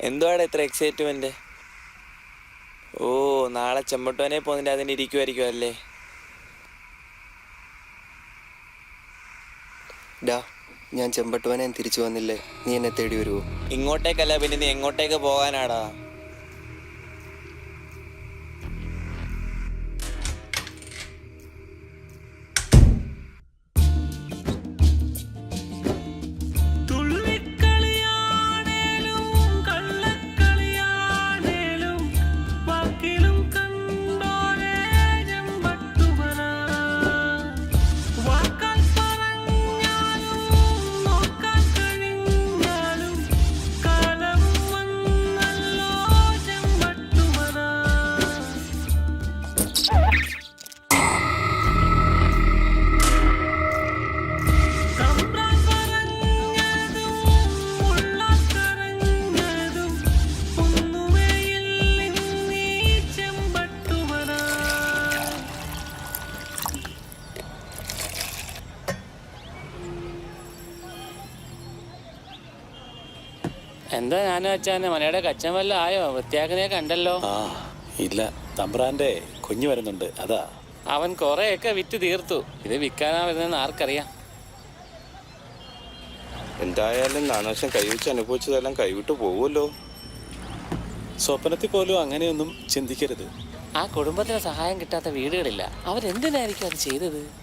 എന്തുവാടെ ഇത്ര എക്സൈറ്റ്മെന്റ് ഓ നാളെ ചെമ്പട്ടോനെ പോകുന്നിട്ട് അതിന് ഇരിക്കുമായിരിക്കും അല്ലേ? ഡാ ഞാൻ ചെമ്പട്ടുവനെ തിരിച്ചു വന്നില്ലേ? നീ എന്നെ തേടി വരുമോ ഇങ്ങോട്ടേക്കല്ല പിന്നെ നീ എങ്ങോട്ടേക്ക് പോകാനാടാ? എന്താ ഞാൻ അച്ഛനെ? മനയുടെ കച്ചൻ വല്ല ആയോ? വൃത്തിയാക്കുന്നേ കണ്ടല്ലോ. ആ ഇല്ല. തമ്പ്രാന്റെ കുഞ്ഞു വരുന്നുണ്ട്. അതാ. അവൻ കുറെയൊക്കെ വിറ്റ് തീർത്തു. ഇത് വിൽക്കാനാ വരുന്നതെന്ന് ആർക്കറിയാം. എന്തായാലും നാനാശം കൈവച്ച് അനുഭവിച്ചതെല്ലാം കൈവിട്ട് പോകുമല്ലോ സ്വപ്നത്തിൽ പോലും അങ്ങനെയൊന്നും ചിന്തിക്കരുത്. ആ കുടുംബത്തിന് സഹായം കിട്ടാത്ത വീടുകളില്ല. അവരെന്തിനായിരിക്കും അത് ചെയ്തത്?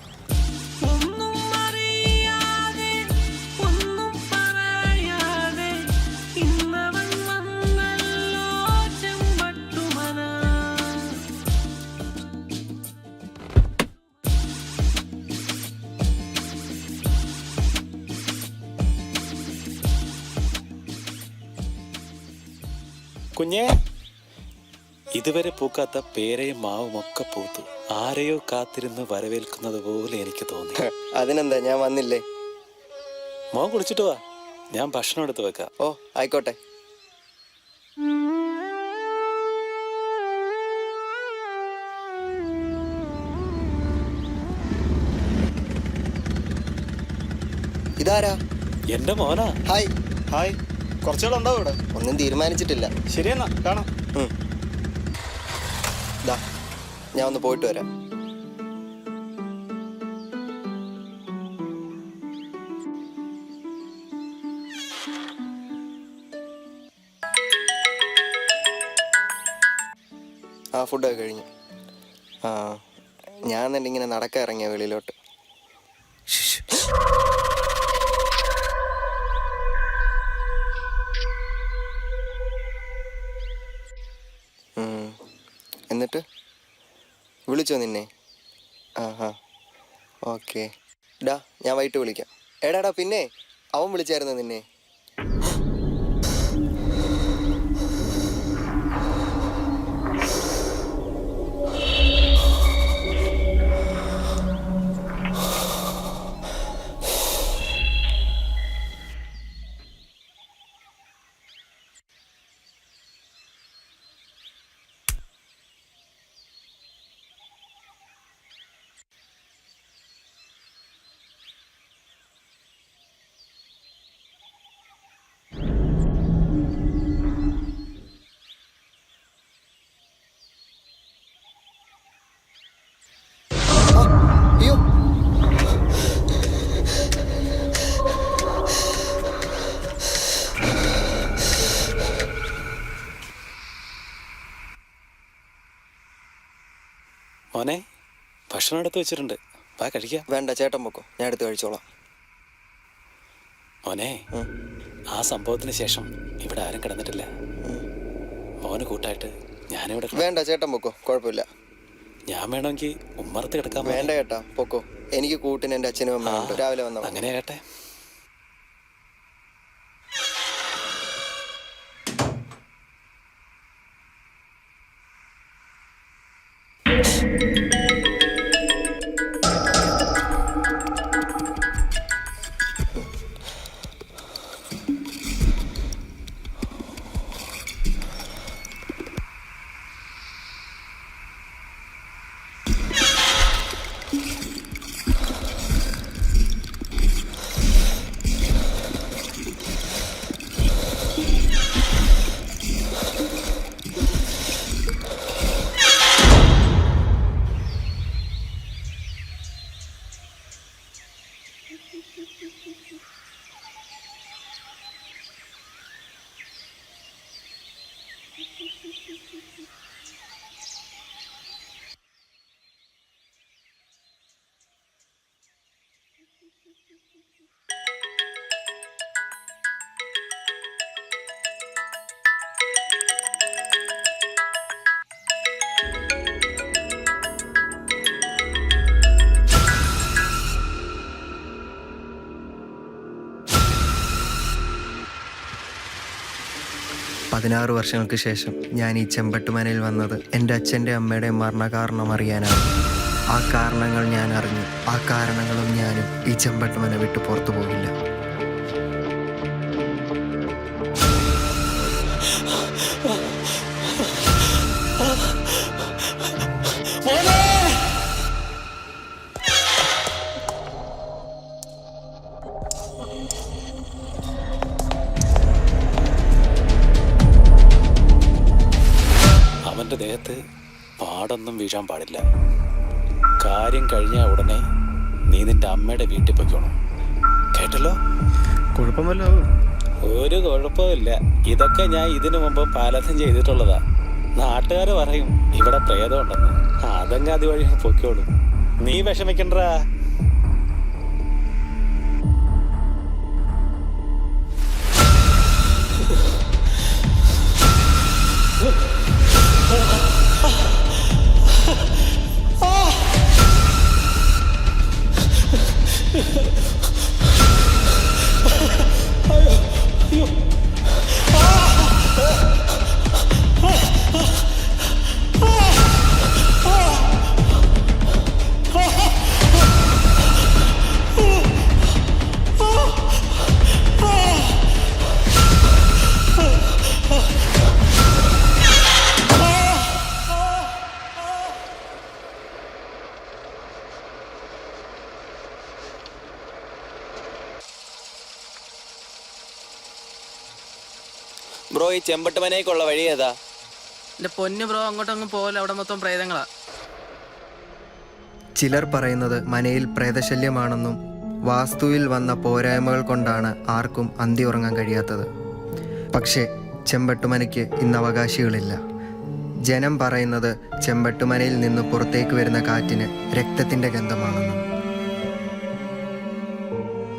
കുഞ്ഞേ. ഇതുവരെ പൂക്കാത്ത പേരയും മാവും ഒക്കെ പൂത്തു. ആരെയോ കാത്തിരുന്ന് വരവേൽക്കുന്നത് പോലെ എനിക്ക് തോന്നി. അതിനെന്താ? ഞാൻ വന്നില്ലേ? മോൻ കുളിച്ചിട്ട് വാ. ഞാൻ ഭക്ഷണം എടുത്ത് വെക്കാം. ഓ ആയിക്കോട്ടെ. ഇതാരാ? എന്റെ മോനാ. ഹായ്. ഹായ്. കുറച്ചുകളുണ്ടാവും ഇവിടെ? ഒന്നും തീരുമാനിച്ചിട്ടില്ല. ശരിയെന്നാ കാണാം. ദാ ഞാൻ ഒന്ന് പോയിട്ട് വരാം. ആ ഫുഡൊക്കെ കഴിഞ്ഞു. ആ ഞാൻ തന്നെ ഇങ്ങനെ നടക്കാൻ ഇറങ്ങിയ വെളിയിലോട്ട് വിളിച്ചോ നിന്നെ? ആ ഹാ ഓക്കെ. ഡാ ഞാൻ വൈകിട്ട് വിളിക്കാം. എടാടാ പിന്നെ? അവൻ വിളിച്ചായിരുന്നു നിന്നെ? മോനെ ഭക്ഷണം എടുത്ത് വെച്ചിട്ടുണ്ട്. വാ കഴിക്കാം. വേണ്ട ചേട്ടൻ പൊക്കോ. ഞാൻ എടുത്ത് കഴിച്ചോളാം. മോനെ. ആ സംഭവത്തിന് ശേഷം ഇവിടെ ആരും കിടന്നിട്ടില്ല. മോന് കൂട്ടായിട്ട് ഞാനിവിടെ വേണ്ട ചേട്ടൻ പൊക്കോ. കുഴപ്പമില്ല. ഞാൻ വേണമെങ്കിൽ ഉമ്മറത്ത് കിടക്കാൻ വേണ്ട ചേട്ടാ. പൊക്കോ. എനിക്ക് കൂട്ടിന് എന്റെ അച്ഛനും അമ്മ രാവിലെ വന്നു. അങ്ങനെ കേട്ടെ Noite. പതിനാറ് വർഷങ്ങൾക്ക് ശേഷം ഞാൻ ഈ ചെമ്പട്ടുമനയിൽ വന്നത് എന്റെ അച്ഛന്റെ അമ്മയുടെ മരണകാരണം അറിയാനാണ്. ആ കാരണങ്ങൾ ഞാൻ അറിഞ്ഞു. ആ കാരണങ്ങളും ഞാനും ഈ ചെമ്പട്ടുമന വിട്ടു പുറത്തു പോകില്ല വീഴാൻ പാടില്ല. കാര്യം കഴിഞ്ഞ ഉടനെ നീ നിന്റെ അമ്മയുടെ വീട്ടിൽ പൊയ്ക്കോണം. കേട്ടല്ലോ? കുഴപ്പമല്ലോ ഒരു കുഴപ്പമില്ല ഇതൊക്കെ ഞാൻ ഇതിനു മുമ്പ് പാലസം ചെയ്തിട്ടുള്ളതാ. നാട്ടുകാർ പറയും ഇവിടെ പ്രേതമുണ്ടെന്ന്. അതങ്ങ് അതുവഴി പൊക്കോളും നീ വിഷമിക്കണ്ടാ. ബ്രോ ഈ ചെമ്പട്ടുമനേക്കുള്ള വഴി ഏതാ? എന്റെ പൊന്നു ബ്രോ അങ്ങോട്ടൊന്നും പോകല അവിടെ മൊത്തം പ്രേതങ്ങളാ. ചിലർ പറയുന്നത് മനയിൽ പ്രേതശല്യമാണെന്നും വാസ്തുവിൽ വന്ന പോരായ്മകൾ കൊണ്ടാണ് ആർക്കും അന്തി ഉറങ്ങാൻ കഴിയാത്തത്. പക്ഷേ ചെമ്പട്ടുമനയ്ക്ക് ഇന്ന് അവകാശികളില്ല. ജനം പറയുന്നത് ചെമ്പട്ടുമനയിൽ നിന്ന് പുറത്തേക്ക് വരുന്ന കാറ്റിന് രക്തത്തിന്റെ ഗന്ധമാണെന്നും.